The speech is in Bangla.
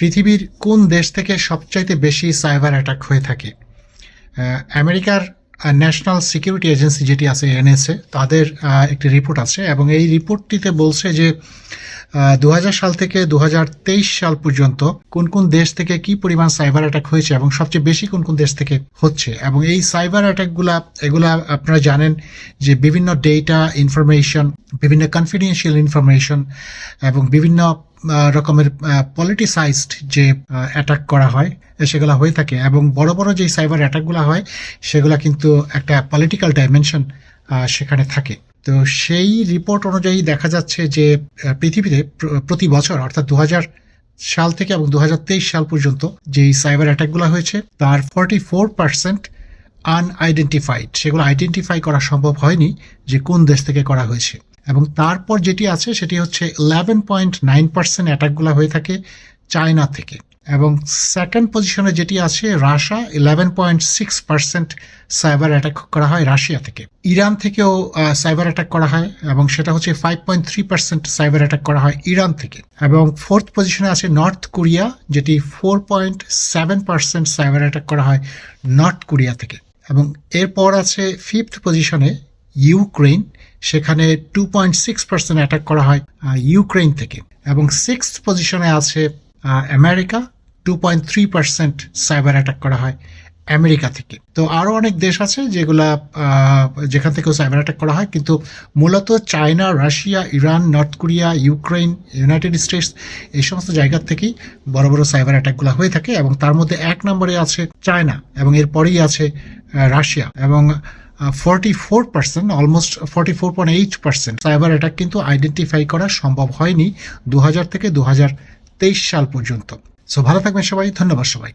পৃথিবীর কোন দেশ থেকে সবচাইতে বেশি সাইবার অ্যাটাক হয়ে থাকে? আমেরিকার ন্যাশনাল সিকিউরিটি এজেন্সি যেটি আছে এনএসএ, তাদের একটি রিপোর্ট আছে এবং এই রিপোর্টটিতে বলছে যে দু হাজার সাল থেকে দু হাজার তেইশ সাল পর্যন্ত কোন কোন দেশ থেকে কি পরিমাণ সাইবার অ্যাটাক হয়েছে এবং সবচেয়ে বেশি কোন কোন দেশ থেকে হচ্ছে? এবং এই সাইবার অ্যাটাকগুলা এগুলা আপনারা জানেন যে বিভিন্ন ডেটা ইনফরমেশন বিভিন্ন কনফিডেন্সিয়াল ইনফরমেশন এবং বিভিন্ন রকমের পলিটিসাইজড যে অ্যাটাক করা হয়, সেগুলো হয়ে থাকে। এবং বড় বড় যে সাইবার অ্যাটাকগুলো হয়, সেগুলো কিন্তু একটা পলিটিক্যাল ডাইমেনশন সেখানে থাকে। তো সেই রিপোর্ট অনুযায়ী দেখা যাচ্ছে যে পৃথিবীতে প্রতি বছর, অর্থাৎ দু হাজার সাল থেকে এবং দু হাজার তেইশ সাল পর্যন্ত যে সাইবার অ্যাটাকগুলো হয়েছে, তার ফর্টি ফোর পার্সেন্ট আনআইডেন্টিফাইড সেগুলো আইডেন্টিফাই করা সম্ভব হয়নি যে কোন দেশ থেকে করা হয়েছে। এবং তারপর যেটি আছে, সেটি হচ্ছে ইলেভেন পয়েন্ট নাইন পার্সেন্ট অ্যাটাকগুলো হয়ে থাকে চায়না থেকে। এবং সেকেন্ড পজিশনে যেটি আছে Russia eleven point six percent cyber attack করা হয় রাশিয়া থেকে। ইরান থেকেও সাইবার অ্যাটাক করা হয় এবং সেটা হচ্ছে five point three percent cyber attack করা হয় ইরান থেকে। এবং ফোর্থ পজিশনে আছে নর্থ কোরিয়া যেটি four point seven percent cyber attack করা হয় নর্থ কোরিয়া থেকে। এবং এরপর আছে ফিফথ পজিশনে ইউক্রেন সেখানে two point six percent attack করা হয় ইউক্রেন থেকে। এবং সিক্স পজিশনে আছে America two point three percent cyber attack করা হয় আমেরিকা থেকে। তো আরও অনেক দেশ আছে যেগুলা যেখান থেকেও সাইবার অ্যাটাক করা হয়, কিন্তু মূলত China, Russia, Iran, North Korea Ukraine United States এই সমস্ত জায়গার থেকেই বড় বড় সাইবার অ্যাটাকগুলো হয়ে থাকে এবং তার মধ্যে এক নম্বরে আছে চায়না এবং এরপরেই আছে রাশিয়া এবং forty four percent almost forty four point eight percent cyber attack কিন্তু আইডেন্টিফাই করা সম্ভব হয়নি দু হাজার থেকে দু হাজার সাল পর্যন্ত। সো ভালো থাকবেন সবাই ধন্যবাদ সবাই